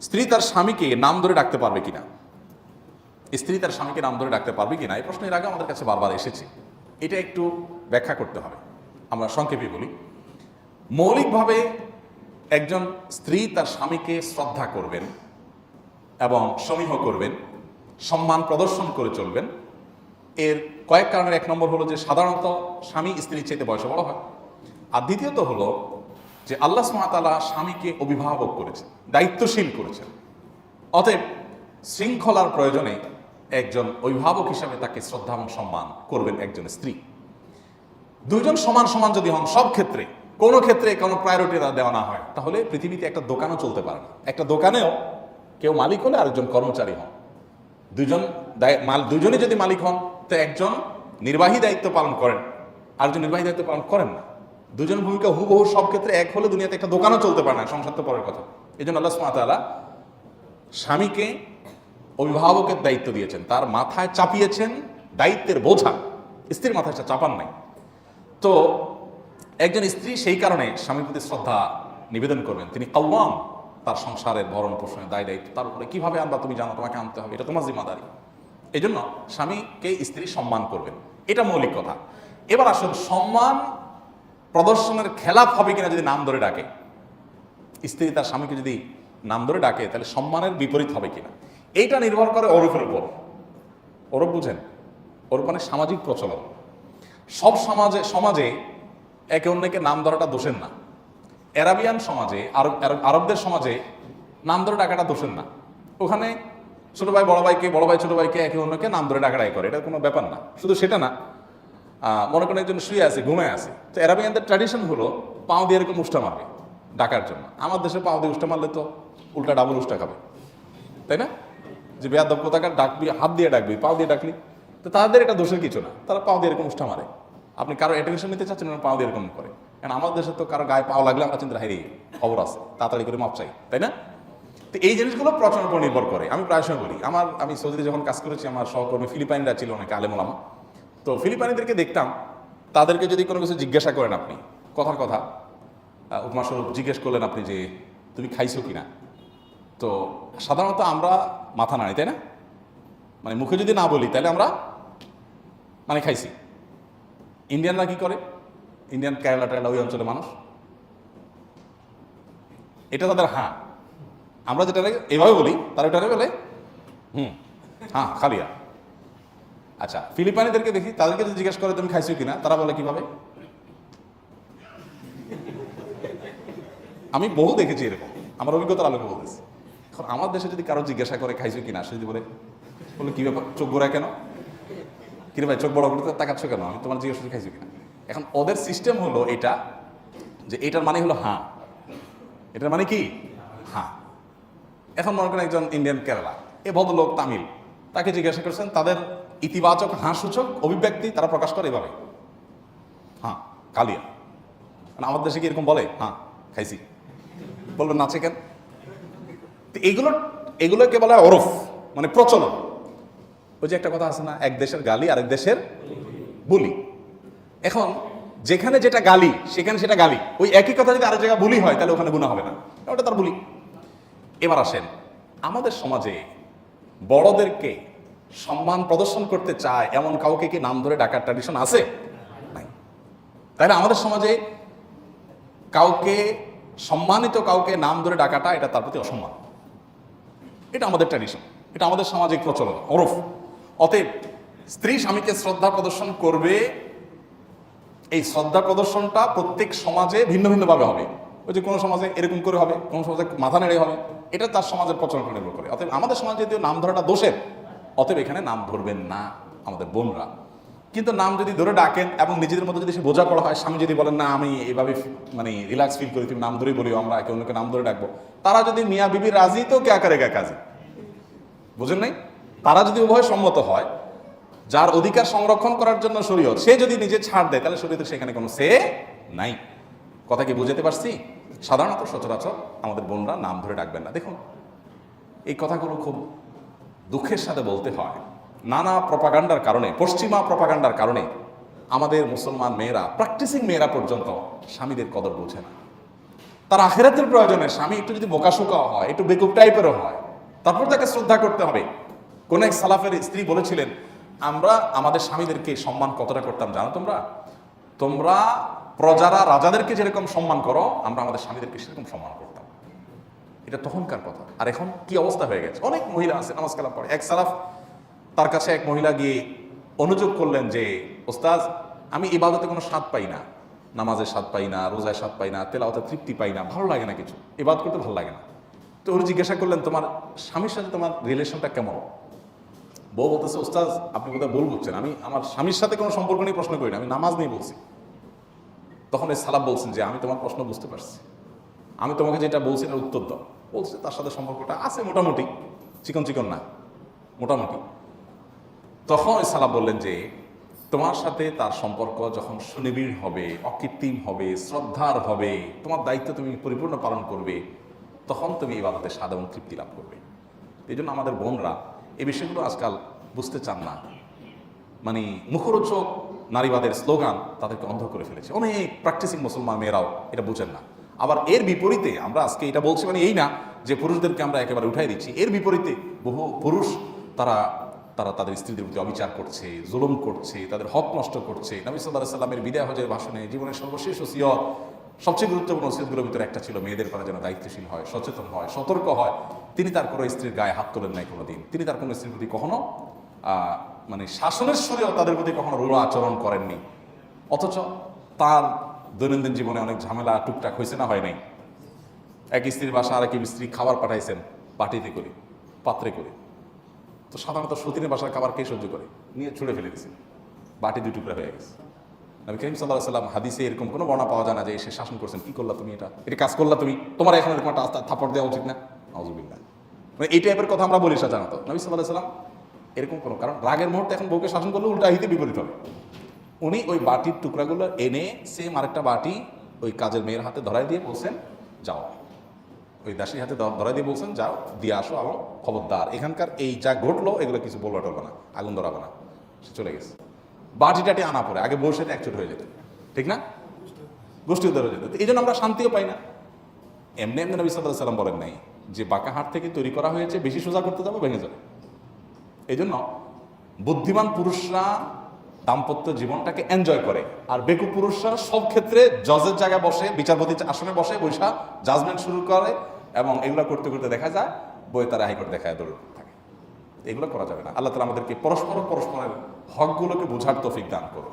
স্ত্রী তার স্বামীকে নাম ধরে ডাকতে পারবে কিনা? স্ত্রী তার স্বামীকে নাম ধরে ডাকতে পারবে কিনা? এই প্রশ্ন এর আগে আমাদের কাছে বারবার এসেছে। এটা একটু ব্যাখ্যা করতে হবে। আমরা সংক্ষেপে বলি। মৌলিকভাবে একজন স্ত্রী তার স্বামীকে শ্রদ্ধা করবেন এবং সমীহ করবেন, সম্মান প্রদর্শন করে চলবেন। এর কয়েক কারণের এক নম্বর হলো যে সাধারণত স্বামী স্ত্রীর চাইতে বয়সে বড় হয়। আর দ্বিতীয়ত হলো যে আল্লাহ সুমাতালা স্বামীকে অভিভাবক করেছেন, দায়িত্বশীল করেছেন। অতএব শৃঙ্খলার প্রয়োজনে একজন অভিভাবক হিসাবে তাকে শ্রদ্ধা এবং সম্মান করবেন একজন স্ত্রী। দুজন সমান সমান যদি হন, সব ক্ষেত্রে, কোনো ক্ষেত্রে কোনো প্রায়োরিটি দেওয়া না হয়, তাহলে পৃথিবীতে একটা দোকানও চলতে পারে না। একটা দোকানেও কেউ মালিক হলে আরেকজন কর্মচারী হন। দুজন মাল দুজনে যদি মালিক হন, তো একজন নির্বাহী দায়িত্ব পালন করেন, আরেকজন নির্বাহী দায়িত্ব পালন করেন না। দুজন ভূমিকা হুবহু সব ক্ষেত্রে এক হলে দুনিয়াতে একটা দোকানও চলতে পারে না, সংসার তো পরের কথা। এই জন্য আল্লাহ সুমাতালা স্বামীকে অভিভাবকের দায়িত্ব দিয়েছেন। তার মাথায় চাপিয়েছেন দায়িত্বের বোঝা। স্ত্রীর মাথায় চাপান নাই। তো একজন স্ত্রী সেই কারণে স্বামীর প্রতি শ্রদ্ধা নিবেদন করবেন। তিনি কৌয়াম তার সংসারের ভরণ পোষণের দায় দায়িত্ব। তার উপরে কীভাবে আনবা তুমি জানো, তোমাকে আনতে হবে, এটা তোমার জিম্মাদারি। এই জন্য স্বামীকে স্ত্রী সম্মান করবেন। এটা মৌলিক কথা। এবার আসুন, সম্মান প্রদর্শনের খেলাফ হবে কিনা যদি নাম ধরে ডাকে, স্ত্রী তার স্বামীকে যদি নাম ধরে ডাকে, তাহলে সম্মানের বিপরীত হবে কিনা? এইটা নির্ভর করে ওরফের উপর। ওরফ বুঝেন? ওরফ মানে সামাজিক প্রচলন। সব সমাজে সমাজে একে অন্যকে নাম ধরাটা দোষের না। অ্যারাবিয়ান সমাজে, আরব, আরব- আরবদের সমাজে নাম ধরে ডাকাটা দোষের না। ওখানে ছোটো ভাই, বড় ভাইকে, বড় ভাই, ছোটো ভাইকে একে অন্যকে নাম ধরে ডাকাডাই করে। এটা কোনো ব্যাপার না। শুধু সেটা না মনে করেন একজন শুয়ে আছে, ঘুমায় আছে। তো অ্যারাবিয়ানদের ট্র্যাডিশন হলো পাও দিয়ে এরকম উষ্টা মারবে ডাকার জন্য। আমার দেশে পাও দিয়ে উষ্টা মারলে তো উল্টা ডাবল উষ্টা খাবে। তাই না? যে বেয়াদব কোথাকার, ডাকবি, হাত দিয়ে ডাকবি, পাও দিয়ে ডাকলি। তো তাদের এটা দোষের কিছু না। তারা পাও দিয়ে এরকম উষ্টা মারে। আপনি কারও অ্যাটেনশন নিতে চাচ্ছেন পাও দিয়ে এরকম করে। কারণ আমাদের দেশে তো কারও গায়ে পাও লাগলে আমরা চিন্তা হারিয়ে খবর আছে, তাড়াতাড়ি করে মাপ চাই। তাই না? তো এই জিনিসগুলো প্রচলনের উপর নির্ভর করে। আমি প্রায় সময় বলি, আমার, আমি সৌদিতে যখন কাজ করেছি, আমার সহকর্মী ফিলিপাইনরা ছিল অনেকে আলেমোলামা। তো ফিলিপাইনিদেরকে দেখতাম, তাদেরকে যদি কোনো কিছু জিজ্ঞাসা করেন আপনি, কথার কথা উপমাস্বরূপ জিজ্ঞেস করলেন আপনি যে, তুমি খাইছো কিনা? তো সাধারণত আমরা মাথা নাড়ি, তাই না? মানে মুখে যদি না বলি, তাহলে আমরা মানে খাইছি। ইন্ডিয়ানরা কি করে? ইন্ডিয়ান কেরালা টেরালা, ওই অঞ্চলের মানুষ। এটা তাদের হ্যাঁ আমরা যেটা এভাবে বলি, তারা ওটা বলে, হুম হ্যাঁ খালিয়া। আচ্ছা ফিলিপাইনিদেরকে দেখি, তাদেরকে যদি জিজ্ঞেস করে, তুমি খাইছো কিনা? তারা বলে, কীভাবে? আমি বহু দেখেছি এরকম। আমার অভিজ্ঞতার আলোকে বলতেছি। এখন আমার দেশে যদি কারও জিজ্ঞাসা করে, খাইছো কিনা? সে যদি বলে বলে, কি ব্যাপার? চোখ গোড়ায় কেন? কিরে ভাই, চোখ বড় করে তাকাচ্ছ কেন? আমি তোমার জিজ্ঞাসা করছি, খাইছো কিনা? এখন ওদের সিস্টেম হলো এটা, যে এটার মানে হলো হ্যাঁ। এটার মানে কি? হ্যাঁ। এখন মনে করেন একজন ইন্ডিয়ান কেরালা এ ভদ্রলোক তামিল, তাকে জিজ্ঞাসা করছেন, তাদের ইতিবাচক হাঁ সূচক অভিব্যক্তি তারা প্রকাশ করে এভাবে। হ্যাঁ কালিয়া। মানে আমাদের দেশে কি এরকম বলে? হ্যাঁ খাইছি। বলবেন নাচে কেন তো এগুলো, এগুলোকে বলা হয় ওরফ মানে প্রচলন। ওই যে একটা কথা আছে না, এক দেশের গালি, আরেক দেশের বুলি। এখন, যেখানে যেটা গালি, সেখানে সেটা গালি। ওই একই কথা যদি আরেক জায়গায় বুলি হয়, তাহলে ওখানে গুণা হবে না। ওটা তার বলি। এবার আসেন, আমাদের সমাজে বড়দেরকে সম্মান প্রদর্শন করতে চায়, এমন কাউকে কি নাম ধরে ডাকার ট্র্যাডিশন আছে? নাই। তাহলে আমাদের সমাজে কাউকে, সম্মানিত কাউকে নাম ধরে ডাকাটা, এটা তার প্রতি অসম্মান। এটা আমাদের ট্র্যাডিশন এটা আমাদের সামাজিক প্রচলন, ওরফ। অতএব স্ত্রী স্বামীকে শ্রদ্ধা প্রদর্শন করবে, এই শ্রদ্ধা প্রদর্শনটা প্রত্যেক সমাজে ভিন্ন ভিন্নভাবে হবে। ওই যে কোনো সমাজে এরকম করে হবে, কোনো সমাজে মাথা নেড়ে হবে, এটা তার সমাজের প্রচলন নির্ভর করে। অতএব আমাদের সমাজে যদিও নাম ধরাটা দোষের অতএব এখানে নাম ধরবেন না আমাদের বোনরা। কিন্তু নাম যদি ধরে ডাকেন এবং নিজেদের মধ্যে যদি সে বোঝা পড়া হয়, স্বামী যদি বলেন, না, আমি এইভাবে ফি- মানে রিল্যাক্স ফিল করি, তুমি নাম ধরেই বলিও, আমরা একে অন্যকে নাম ধরে ডাকবো। তারা যদি মিয়া বিবি রাজি, তো কে আকারে কে কাজে? বুঝেন নাই? তারা যদি উভয় সম্মত হয়, যার অধিকার সংরক্ষণ করার জন্য শরীয়ত, সে যদি নিজে ছাড় দেয়, তাহলে শরীয়তের সেখানে কোনো সে নাই। কথা কি বুঝাতে পারছি? সাধারণত সচরাচর আমাদের বোনরা নাম ধরে ডাকবেন না। দেখুন, এই কথাগুলো খুব দুঃখের সাথে বলতে হয়, নানা প্রপাগান্ডার কারণে, পশ্চিমা প্রপাগান্ডার কারণে আমাদের মুসলমান মেয়েরা প্র্যাকটিসিং মেয়েরা পর্যন্ত স্বামীদের কদর বোঝে না। তার আখেরাতের প্রয়োজনে স্বামী একটু যদি বোকাশোকা হয়, একটু বেকুব টাইপেরও হয়, তারপর তাকে শ্রদ্ধা করতে হবে। কোন এক সালাফের স্ত্রী বলেছিলেন, আমরা আমাদের স্বামীদেরকে সম্মান কতটা করতাম জানো তোমরা? তোমরা প্রজারা রাজাদেরকে যেরকম সম্মান করো, আমরা আমাদের স্বামীদেরকে সেরকম সম্মান করতাম। এটা তখনকার কথা। আর এখন কি অবস্থা হয়ে গেছে? অনেক মহিলা আছে, নামাজ কালাম পড়ে। এক সালাফ, তার কাছে এক মহিলা গিয়ে অনুযোগ করলেন যে ওস্তাজ আমি ইবাদতে কোনো স্বাদ পাই না। নামাজের স্বাদ পাই না, রোজায় স্বাদ পাই না তেলাওতে তৃপ্তি পাই না, ভালো লাগে না কিছু। ইবাদ করতে ভালো লাগে না। তো উনি জিজ্ঞাসা করলেন, তোমার স্বামীর সাথে তোমার রিলেশনটা কেমন? বউ বলতেছে ওস্তাজ আপনি কোথায় বল বুঝছেন। আমি আমার স্বামীর সাথে কোনো সম্পর্ক নিয়ে প্রশ্ন করি না, আমি নামাজ নিয়ে বলছি। তখন এই সালাব বলছেন যে, আমি তোমার প্রশ্ন বুঝতে পারছি। আমি তোমাকে যেটা বলছি এটার উত্তর দাও। বলছে, তার সাথে সম্পর্কটা আছে মোটামুটি। চিকন চিকন না, মোটামুটি। তখন ওই সালাব বললেন যে, তোমার সাথে তার সম্পর্ক যখন সুনিবিড় হবে, অকৃত্রিম হবে, শ্রদ্ধার হবে, তোমার দায়িত্ব তুমি পরিপূর্ণ পালন করবে, তখন তুমি ইবাদতে স্বাদ এবং তৃপ্তি লাভ করবে। এই জন্য আমাদের বোনরা এই বিষয়গুলো আজকাল বুঝতে চান না। মানে মুখরোচক নারীবাদের স্লোগান তাদেরকে অন্ধ করে ফেলেছে। অনেক প্র্যাকটিসিং মুসলমান মেয়েরাও এটা বুঝেন না। আবার এর বিপরীতে, আমরা আজকে এটা বলছি মানে এই না যে পুরুষদেরকে আমরা একেবারে উঠাই দিচ্ছি। এর বিপরীতে বহু পুরুষ তারা তারা তাদের স্ত্রীদের প্রতি অবিচার করছে, জুলুম করছে, তাদের হক নষ্ট করছে। নবী সাল্লাহ সাল্লামের বিদায় হজের ভাষণে জীবনের সর্বশেষ ওসিয়ত, সবচেয়ে গুরুত্বপূর্ণ ওসিয়তগুলোর ভিতরে একটা ছিল, মেয়েদের করা যেন দায়িত্বশীল হয়, সচেতন হয়, সতর্ক হয়। তিনি তার কোনো স্ত্রীর গায়ে হাত তোলেন নাই কোনোদিন। তিনি তার কোনো স্ত্রীর প্রতি কখনো মানে শাসনের স্বরেও তাদের প্রতি কখনো রূঢ় আচরণ করেননি। অথচ তার দৈনন্দিন জীবনে অনেক ঝামেলা টুকটাক হয়েছে না হয় নাই? এক স্ত্রীর বাসা আর এক স্ত্রী খাবার পাঠাইছেন পাটিতে করে, পাত্রে করে। তো সাধারণত সতীনের বাসার খাবার কে সহ্য করে? নিয়ে ছুঁড়ে ফেলে দিয়েছে বাটি দুই টুকরা হয়ে গেছে। নবী করিম সাল্লাহ সাল্লাম হাদিসে এরকম কোনো বর্ণা পাওয়া যায় না যে এসে শাসন করছেন কি করলা তুমি এটা? এটা কাজ করলা তুমি? তোমার এখন এরকম একটা থাপড় দেওয়া উচিত না? নজুবিল্লা মানে এই টাইপের কথা আমরা বলি সাধারণত। নবী সাল্লাহ সাল্লাম এরকম কোনো, কারণ রাগের মুহূর্তে এখন বউকে শাসন করলে উল্টা হিতে বিপরীত হবে। উনি ওই বাটির টুকরাগুলো এনে সেম আরেকটা বাটি ওই কাজের মেয়ের হাতে ধরাই দিয়ে বলছেন, যাও। ওই দাসীর হাতে ধরাই দিয়ে বলছেন, যাও, দিয়ে আসো এবং খবরদার। এখানকার এই যা ঘটলো, এগুলো কিছু বলবা টলবে না, আগুন ধরাবে না। সে চলে গেছে। বাটি টাটি আনা পরে আগে বসে একচুট হয়ে যেত। ঠিক না? গোষ্ঠী হয়ে যেত। এই জন্য আমরা শান্তিও পাই না। এমনি এমনি নবী সাল্লাহ সাল্লাম বলেন নাই যে বাঁকা হাট থেকে তৈরি করা হয়েছে, বেশি সোজা করতে যাব, ভেঙে যাবে। এই জন্য বুদ্ধিমান পুরুষরা দাম্পত্য জীবনটাকে এনজয় করে। আর বেকু পুরুষরা সব ক্ষেত্রে জজের জায়গায় বসে, বিচারপতি আসনে বসে, বৈশা জাজমেন্ট শুরু করে এবং এগুলো করতে করতে দেখা যায় বই তারা হাইকোর্ট দেখায় দৌড় থাকে। এগুলো করা যাবে না। আল্লাহ তালা আমাদেরকে পরস্পর পরস্পরের হকগুলোকে বোঝার তফিক দান করুন।